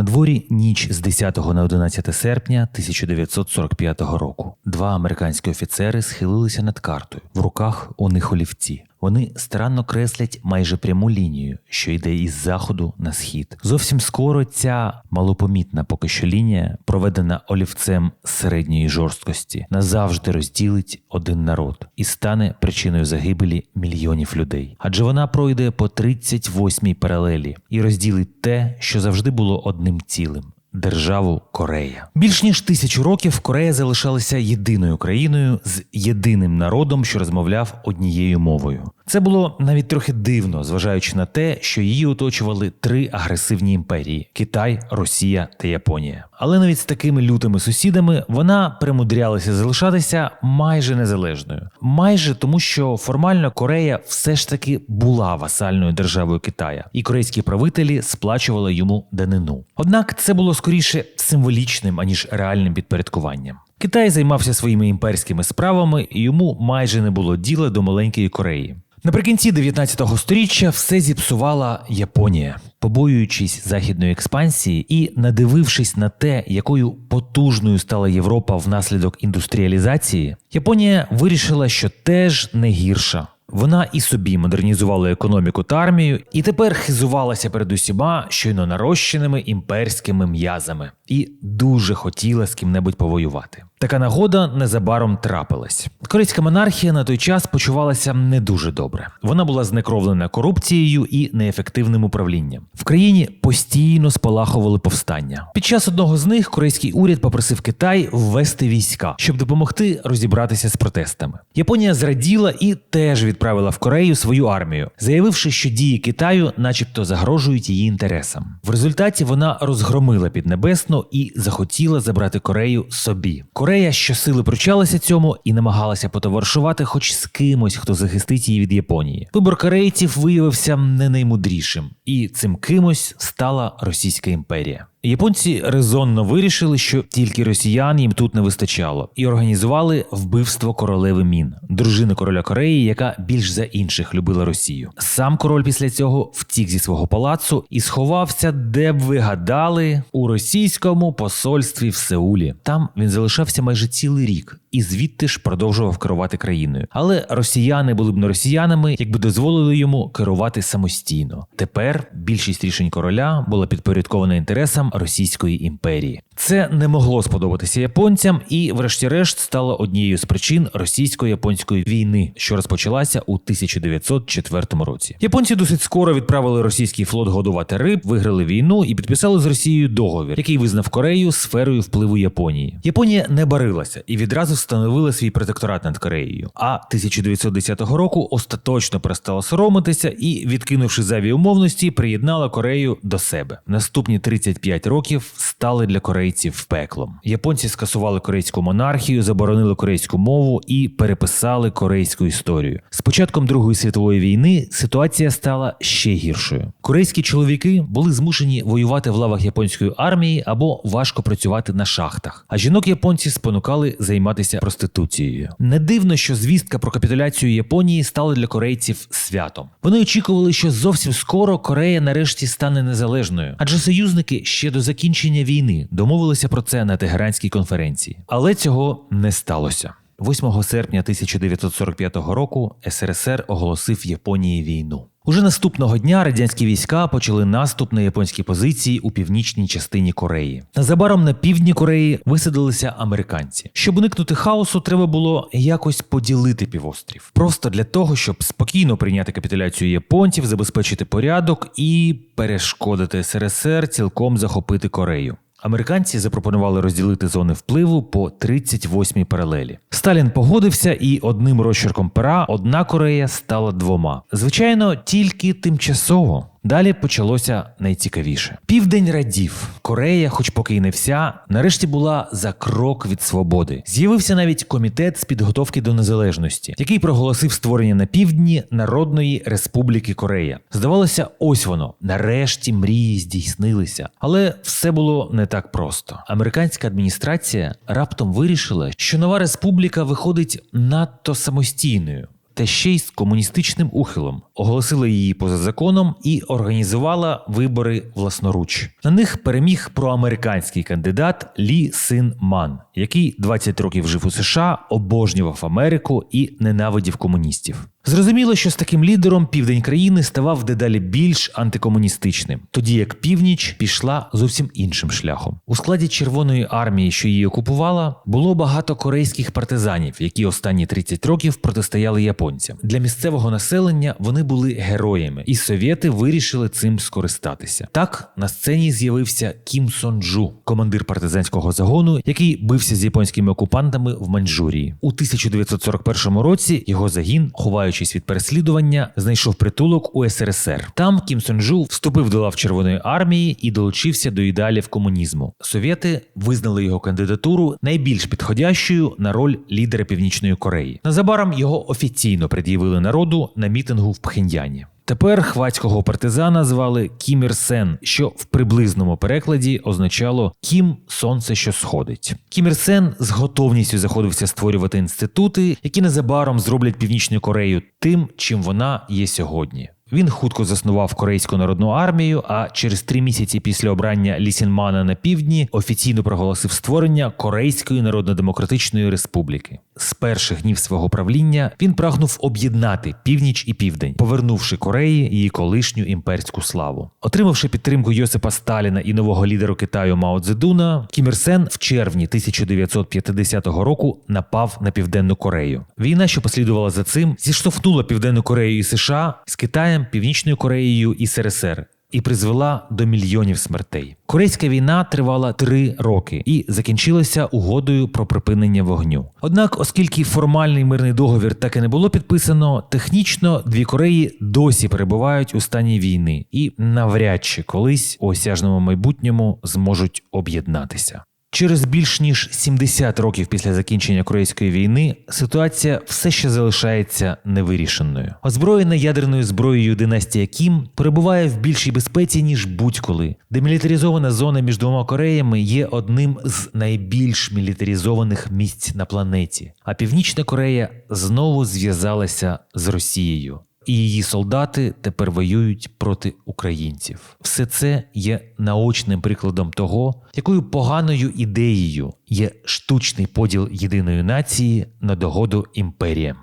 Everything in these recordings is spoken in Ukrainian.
На дворі ніч з 10 на 11 серпня 1945 року. Два американські офіцери схилилися над картою. В руках у них олівці. Вони старанно креслять майже пряму лінію, що йде із заходу на схід. Зовсім скоро ця малопомітна поки що лінія, проведена олівцем середньої жорсткості, назавжди розділить один народ і стане причиною загибелі мільйонів людей. Адже вона пройде по 38-й паралелі і розділить те, що завжди було одним цілим. Державу Корея більш ніж тисячу років Корея залишалася єдиною країною з єдиним народом, що розмовляв однією мовою. Це було навіть трохи дивно, зважаючи на те, що її оточували три агресивні імперії: Китай, Росія та Японія. Але навіть з такими лютими сусідами вона примудрялася залишатися майже незалежною, майже тому, що формально Корея все ж таки була васальною державою Китая, і корейські правителі сплачували йому данину. Однак це було скоріше символічним аніж реальним підпорядкуванням. Китай займався своїми імперськими справами, і йому майже не було діла до маленької Кореї. Наприкінці 19 століття все зіпсувала Японія, побоюючись західної експансії і надивившись на те, якою потужною стала Європа внаслідок індустріалізації, Японія вирішила, що теж не гірша. Вона і собі модернізувала економіку та армію, і тепер хизувалася перед усіма щойно нарощеними імперськими м'язами і дуже хотіла з ким-небудь повоювати. Така нагода незабаром трапилась. Корейська монархія на той час почувалася не дуже добре. Вона була знекровлена корупцією і неефективним управлінням. В країні постійно спалахували повстання. Під час одного з них корейський уряд попросив Китай ввести війська, щоб допомогти розібратися з протестами. Японія зраділа і теж відправила в Корею свою армію, заявивши, що дії Китаю, начебто, загрожують її інтересам. В результаті вона розгромила Піднебесну і захотіла забрати Корею собі. Корея щосили пручалася цьому і намагалася потоваришувати хоч з кимось, хто захистить її від Японії. Вибор корейців виявився не наймудрішим, і цим кимось стала Російська імперія. Японці резонно вирішили, що тільки росіян їм тут не вистачало, і організували вбивство королеви Мін, дружини короля Кореї, яка більш за інших любила Росію. Сам король після цього втік зі свого палацу і сховався, де б ви гадали, у російському посольстві в Сеулі. Там він залишався майже цілий рік і звідти ж продовжував керувати країною. Але росіяни були б не росіянами, якби дозволили йому керувати самостійно. Тепер більшість рішень короля була підпорядкована інтересам Російської імперії. Це не могло сподобатися японцям, і, врешті-решт, стало однією з причин російсько-японської війни, що розпочалася у 1904 році. Японці досить скоро відправили російський флот годувати риб, виграли війну і підписали з Росією договір, який визнав Корею сферою впливу Японії. Японія не барилася і відразу встановила свій протекторат над Кореєю. А 1910 року остаточно перестала соромитися і, відкинувши зайві умовності, приєднала Корею до себе. Наступні 35 років стали для корейців пеклом. Японці скасували корейську монархію, заборонили корейську мову і переписали корейську історію. З початком Другої світової війни ситуація стала ще гіршою. Корейські чоловіки були змушені воювати в лавах японської армії або важко працювати на шахтах. А жінок японці спонукали займатися проституцією. Не дивно, що звістка про капітуляцію Японії стала для корейців святом. Вони очікували, що зовсім скоро Корея нарешті стане незалежною, адже союзники ще до закінчення війни домовилися про це на Тегеранській конференції. Але цього не сталося. 8 серпня 1945 року СРСР оголосив Японії війну. Уже наступного дня радянські війська почали наступ на японські позиції у північній частині Кореї. Незабаром на півдні Кореї висадилися американці. Щоб уникнути хаосу, треба було якось поділити півострів, просто для того, щоб спокійно прийняти капітуляцію японців, забезпечити порядок і перешкодити СРСР цілком захопити Корею. Американці запропонували розділити зони впливу по 38-й паралелі. Сталін погодився, і одним розчерком пера одна Корея стала двома. Звичайно, тільки тимчасово. Далі почалося найцікавіше. Південь радів. Корея, хоч поки й не вся, нарешті була за крок від свободи. З'явився навіть комітет з підготовки до незалежності, який проголосив створення на півдні Народної Республіки Корея. Здавалося, ось воно. Нарешті мрії здійснилися. Але все було не так просто. Американська адміністрація раптом вирішила, що нова республіка виходить надто самостійною та ще й з комуністичним ухилом. оголосила її поза законом і організувала вибори власноруч. На них переміг проамериканський кандидат Лі Син Ман, який 20 років жив у США, обожнював Америку і ненавидів комуністів. Зрозуміло, що з таким лідером південь країни ставав дедалі більш антикомуністичним, тоді як північ пішла зовсім іншим шляхом. У складі Червоної армії, що її окупувала, було багато корейських партизанів, які останні 30 років протистояли японцям. Для місцевого населення вони були героями, і совєти вирішили цим скористатися. Так на сцені з'явився Кім Сон Джу, командир партизанського загону, який бився з японськими окупантами в Маньчжурії. У 1941 році його загін, ховаючись від переслідування, знайшов притулок у СРСР. Там Кім Сонджу вступив до лав Червоної армії і долучився до ідеалів комунізму. Совєти визнали його кандидатуру найбільш підходящою на роль лідера Північної Кореї. Незабаром його офіційно пред'явили народу на мітингу в Пхеньяні. Тепер хвацького партизана звали Кім Ір Сен, що в приблизному перекладі означало Кім Сонце, що сходить. Кім Сен з готовністю заходився створювати інститути, які незабаром зроблять Північну Корею тим, чим вона є сьогодні. Він хутко заснував Корейську народну армію, а через три місяці після обрання Лісінмана на півдні офіційно проголосив створення Корейської Народно-Демократичної Республіки. З перших днів свого правління він прагнув об'єднати північ і південь, повернувши Кореї її колишню імперську славу. Отримавши підтримку Йосипа Сталіна і нового лідеру Китаю Мао Цзедуна, Кім Ір Сен в червні 1950 року напав на південну Корею. Війна, що послідувала за цим, зіштовхнула південну Корею і США з Китаєм, Північною Кореєю і СРСР. І призвела до мільйонів смертей. Корейська війна тривала три роки і закінчилася угодою про припинення вогню. Однак, оскільки формальний мирний договір так і не було підписано, технічно дві Кореї досі перебувають у стані війни і навряд чи колись у осяжному майбутньому зможуть об'єднатися. Через більш ніж 70 років після закінчення Корейської війни ситуація все ще залишається невирішеною. Озброєна ядерною зброєю династія Кім перебуває в більшій безпеці ніж будь-коли. Демілітаризована зона між двома Кореями є одним з найбільш мілітаризованих місць на планеті. А Північна Корея знову зв'язалася з Росією і її солдати тепер воюють проти українців. Все це є наочним прикладом того, якою поганою ідеєю є штучний поділ єдиної нації на догоду імперіям.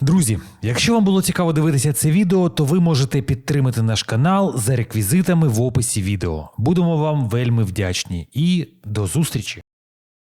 Друзі, якщо вам було цікаво дивитися це відео, то ви можете підтримати наш канал за реквізитами в описі відео. Будемо вам вельми вдячні і до зустрічі!